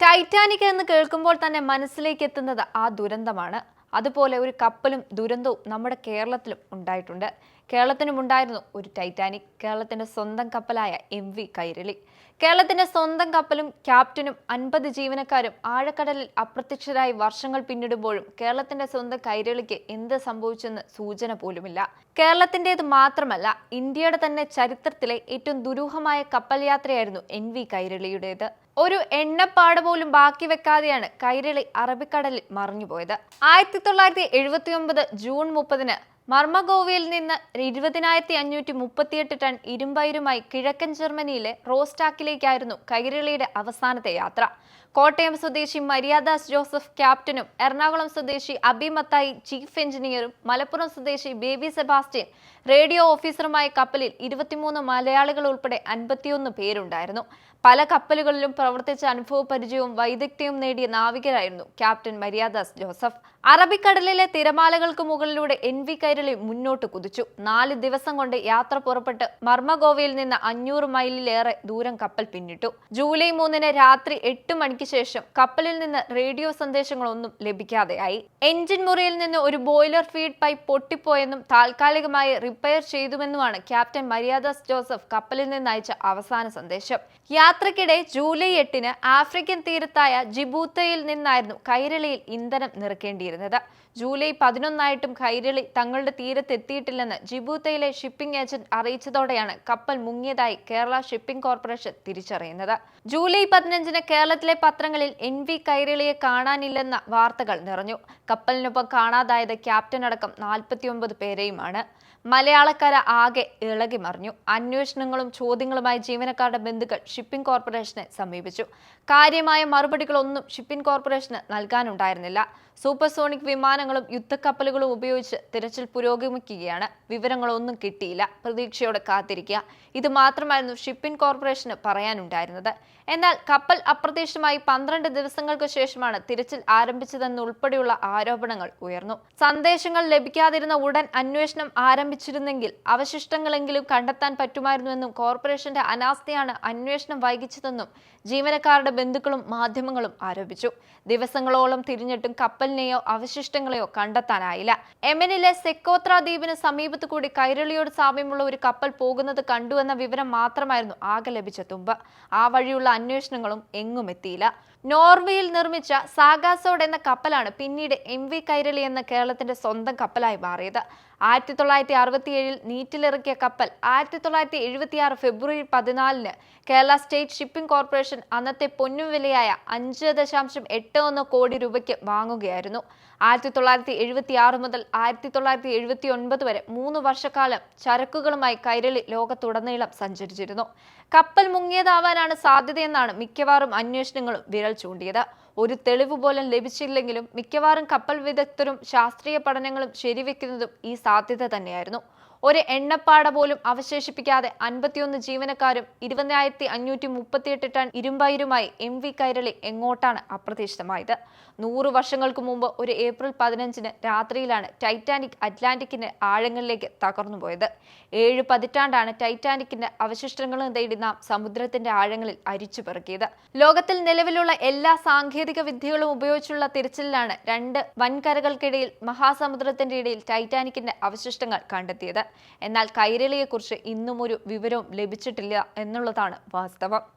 Titanic എന്ന് കേൾക്കുമ്പോൾ തന്നെ മനസ്സിലേക്ക് എത്തുന്നത് ആ ദുരന്തമാണ്. അതുപോലെ ഒരു കപ്പലും ദുരന്തവും നമ്മുടെ കേരളത്തിലും ഉണ്ടായിട്ടുണ്ട്. കേരളത്തിനും ഉണ്ടായിരുന്നു ഒരു ടൈറ്റാനിക് കേരളത്തിന്റെ സ്വന്തം കപ്പലായ എം വി കൈരളി. കേരളത്തിന്റെ സ്വന്തം കപ്പലും ക്യാപ്റ്റനും അൻപത് ജീവനക്കാരും ആഴക്കടലിൽ അപ്രത്യക്ഷരായി വർഷങ്ങൾ പിന്നിടുമ്പോഴും കേരളത്തിന്റെ സ്വന്തം കൈരളിക്ക് എന്ത് സംഭവിച്ചെന്ന് സൂചന പോലുമില്ല. കേരളത്തിന്റേത് മാത്രമല്ല ഇന്ത്യയുടെ തന്നെ ചരിത്രത്തിലെ ഏറ്റവും ദുരൂഹമായ കപ്പൽ യാത്രയായിരുന്നു എൻ വി കൈരളിയുടേത്. ഒരു എണ്ണപ്പാട് പോലും ബാക്കി വെക്കാതെയാണ് കൈരളി അറബിക്കടലിൽ മറിഞ്ഞുപോയത് ആയിരത്തി തൊള്ളായിരത്തി എഴുപത്തി ഒമ്പത് ജൂൺ മുപ്പതിന് മർമഗോവയിൽ നിന്ന് ഇരുപതിനായിരത്തി അഞ്ഞൂറ്റി മുപ്പത്തിയെട്ട് ടൺ ഇരുമ്പയിരുമായി കിഴക്കൻ ജർമ്മനിയിലെ റോസ്റ്റാക്കിലേക്കായിരുന്നു കൈരളിയുടെ അവസാനത്തെ യാത്ര. കോട്ടയം സ്വദേശി മര്യാദാസ് ജോസഫ് ക്യാപ്റ്റനും എറണാകുളം സ്വദേശി അബി മത്തായി ചീഫ് എഞ്ചിനീയറും മലപ്പുറം സ്വദേശി ബേബി സെബാസ്റ്റ്യൻ റേഡിയോ ഓഫീസറുമായ കപ്പലിൽ ഇരുപത്തിമൂന്ന് മലയാളികൾ ഉൾപ്പെടെ അൻപത്തിയൊന്ന് പേരുണ്ടായിരുന്നു. പല കപ്പലുകളിലും പ്രവർത്തിച്ച അനുഭവ പരിചയവും വൈദഗ്ധ്യവും നേടിയ നാവികരായിരുന്നു ക്യാപ്റ്റൻ മര്യാദാസ് ജോസഫ്. അറബിക്കടലിലെ തിരമാലകൾക്ക് മുകളിലൂടെ എൻ വി കൈരളി മുന്നോട്ട് കുതിച്ചു. നാല് ദിവസം കൊണ്ട് യാത്ര പുറപ്പെട്ട് മർമ്മഗോവയിൽ നിന്ന് അഞ്ഞൂറ് മൈലിലേറെ ദൂരം കപ്പൽ പിന്നിട്ടു. ജൂലൈ മൂന്നിന് രാത്രി എട്ട് മണിക്ക് ശേഷം കപ്പലിൽ നിന്ന് റേഡിയോ സന്ദേശങ്ങളൊന്നും ലഭിക്കാതെയായി. എഞ്ചിൻ മുറിയിൽ നിന്ന് ഒരു ബോയിലർ ഫീഡ് പൈപ്പ് പൊട്ടിപ്പോയെന്നും താൽക്കാലികമായി റിപ്പയർ ചെയ്തുവെന്നുമാണ് ക്യാപ്റ്റൻ മര്യാദാസ് ജോസഫ് കപ്പലിൽ നിന്ന് അയച്ച അവസാന സന്ദേശം. യാത്രക്കിടെ ജൂലൈ എട്ടിന് ആഫ്രിക്കൻ തീരത്തായ ജിബൂത്തയിൽ നിന്നായിരുന്നു കൈരളിയിൽ ഇന്ധനം നിറക്കേണ്ടിയിരുന്നത് ജൂലൈ പതിനൊന്നായിട്ടും കൈരളി തങ്ങളുടെ തീരത്തെത്തിയിട്ടില്ലെന്ന് ജിബൂത്തയിലെ ഷിപ്പിംഗ് ഏജന്റ് അറിയിച്ചതോടെയാണ് കപ്പൽ മുങ്ങിയതായി കേരള ഷിപ്പിംഗ് കോർപ്പറേഷൻ തിരിച്ചറിയുന്നത്. ജൂലൈ പതിനഞ്ചിന് കേരളത്തിലെ പത്രങ്ങളിൽ എൻ വി കൈരളിയെ കാണാനില്ലെന്ന വാർത്തകൾ നിറഞ്ഞു. കപ്പലിനൊപ്പം കാണാതായത് ക്യാപ്റ്റൻ അടക്കം നാൽപ്പത്തിയൊമ്പത് പേരെയുമാണ്. മലയാളക്കര ആകെ ഇളകി മറിഞ്ഞു. അന്വേഷണങ്ങളും ചോദ്യങ്ങളുമായി ജീവനക്കാരുടെ ബന്ധുക്കൾ ഷിപ്പിംഗ് കോർപ്പറേഷനെ സമീപിച്ചു. കാര്യമായ മറുപടികളൊന്നും ഷിപ്പിംഗ് കോർപ്പറേഷന് നൽകാനുണ്ടായിരുന്നില്ല. സൂപ്പർസോണിക് വിമാനങ്ങളും യുദ്ധക്കപ്പലുകളും ഉപയോഗിച്ച് തിരച്ചിൽ പുരോഗമിക്കുകയാണ്. വിവരങ്ങളൊന്നും കിട്ടിയില്ല. പ്രതീക്ഷയോടെ കാത്തിരിക്കുക. ഇത് മാത്രമായിരുന്നു ഷിപ്പിംഗ് കോർപ്പറേഷന് പറയാനുണ്ടായിരുന്നത്. എന്നാൽ കപ്പൽ അപ്രത്യക്ഷമായി പന്ത്രണ്ട് ദിവസങ്ങൾക്ക് ശേഷമാണ് തിരച്ചിൽ ആരംഭിച്ചതെന്നുൾപ്പെടെയുള്ള ആരോപണങ്ങൾ ഉയർന്നു. സന്ദേശങ്ങൾ ലഭിക്കാതിരുന്ന ഉടൻ അന്വേഷണം ആരംഭിച്ചിരുന്നെങ്കിൽ അവശിഷ്ടങ്ങളെങ്കിലും കണ്ടെത്താൻ പറ്റുമായിരുന്നുവെന്നും കോർപ്പറേഷന്റെ അനാസ്ഥയാണ് അന്വേഷണം വൈകിച്ചതെന്നും ജീവനക്കാരുടെ ബന്ധുക്കളും മാധ്യമങ്ങളും ആരോപിച്ചു. ദിവസങ്ങളോളം തിരിഞ്ഞിട്ടും കപ്പലിനെയോ അവശിഷ്ടങ്ങളെയോ കണ്ടെത്താനായില്ല. എമനിലെ സെക്കോത്ര ദ്വീപിന് സമീപത്ത് കൂടി കൈരളിയോട് സാമ്യമുള്ള ഒരു കപ്പൽ പോകുന്നത് കണ്ടുവെന്ന വിവരം മാത്രമായിരുന്നു ആകെ ലഭിച്ച തുമ്പ്. ആ വഴിയുള്ള അന്വേഷണങ്ങളും എങ്ങും എത്തിയില്ല. 있습니다. നോർവേയിൽ നിർമ്മിച്ച സാഗാസോഡ് എന്ന കപ്പലാണ് പിന്നീട് എം വി കൈരളി എന്ന കേരളത്തിന്റെ സ്വന്തം കപ്പലായി മാറിയത്. ആയിരത്തി തൊള്ളായിരത്തി അറുപത്തിയേഴിൽ നീറ്റിലിറക്കിയ കപ്പൽ ആയിരത്തി തൊള്ളായിരത്തി എഴുപത്തിയാറ് ഫെബ്രുവരി പതിനാലിന് കേരള സ്റ്റേറ്റ് ഷിപ്പിംഗ് കോർപ്പറേഷൻ അന്നത്തെ പൊന്നും വിലയായ അഞ്ച് ദശാംശം എട്ട് ഒന്ന് കോടി രൂപയ്ക്ക് വാങ്ങുകയായിരുന്നു. ആയിരത്തി തൊള്ളായിരത്തി എഴുപത്തി ആറ് മുതൽ ആയിരത്തി തൊള്ളായിരത്തി എഴുപത്തി ഒൻപത് വരെ മൂന്ന് വർഷക്കാലം ചരക്കുകളുമായി കൈരളി ലോകത്തുടനീളം സഞ്ചരിച്ചിരുന്നു. കപ്പൽ മുങ്ങിയതാവാനാണ് സാധ്യതയെന്നാണ് മിക്കവാറും അന്വേഷണങ്ങളും വിരൽ ചൂണ്ടിയത്. ഒരു തെളിവ് പോലും ലഭിച്ചില്ലെങ്കിലും മിക്കവാറും കപ്പൽ വിദഗ്ധരും ശാസ്ത്രീയ പഠനങ്ങളും ശരിവെക്കുന്നതും ഈ സാധ്യത തന്നെയായിരുന്നു. ഒരു എണ്ണപ്പാട പോലും അവശേഷിപ്പിക്കാതെ അൻപത്തിയൊന്ന് ജീവനക്കാരും ഇരുപതിനായിരത്തി അഞ്ഞൂറ്റി മുപ്പത്തിയെട്ട് ടൺ ഇരുമ്പയിരുമായി എം വി കൈരളി എങ്ങോട്ടാണ് അപ്രതീക്ഷിതമായത്? നൂറ് വർഷങ്ങൾക്ക് മുമ്പ് ഒരു ഏപ്രിൽ പതിനഞ്ചിന് രാത്രിയിലാണ് ടൈറ്റാനിക് അറ്റ്ലാന്റിക്കിന്റെ ആഴങ്ങളിലേക്ക് തകർന്നുപോയത്. ഏഴ് പതിറ്റാണ്ടാണ് ടൈറ്റാനിക്കിന്റെ അവശിഷ്ടങ്ങളും തേടി നാം സമുദ്രത്തിന്റെ ആഴങ്ങളിൽ അരിച്ചു ലോകത്തിൽ നിലവിലുള്ള എല്ലാ സാങ്കേതിക വിദ്യകളും ഉപയോഗിച്ചുള്ള തിരച്ചിലിലാണ് രണ്ട് വൻകരകൾക്കിടയിൽ മഹാസമുദ്രത്തിന്റെ ഇടയിൽ ടൈറ്റാനിക്കിന്റെ അവശിഷ്ടങ്ങൾ കണ്ടെത്തിയത്. എന്നാൽ കൈരളിയെക്കുറിച്ച് ഇന്നും ഒരു വിവരവും ലഭിച്ചിട്ടില്ല എന്നുള്ളതാണ് വാസ്തവം.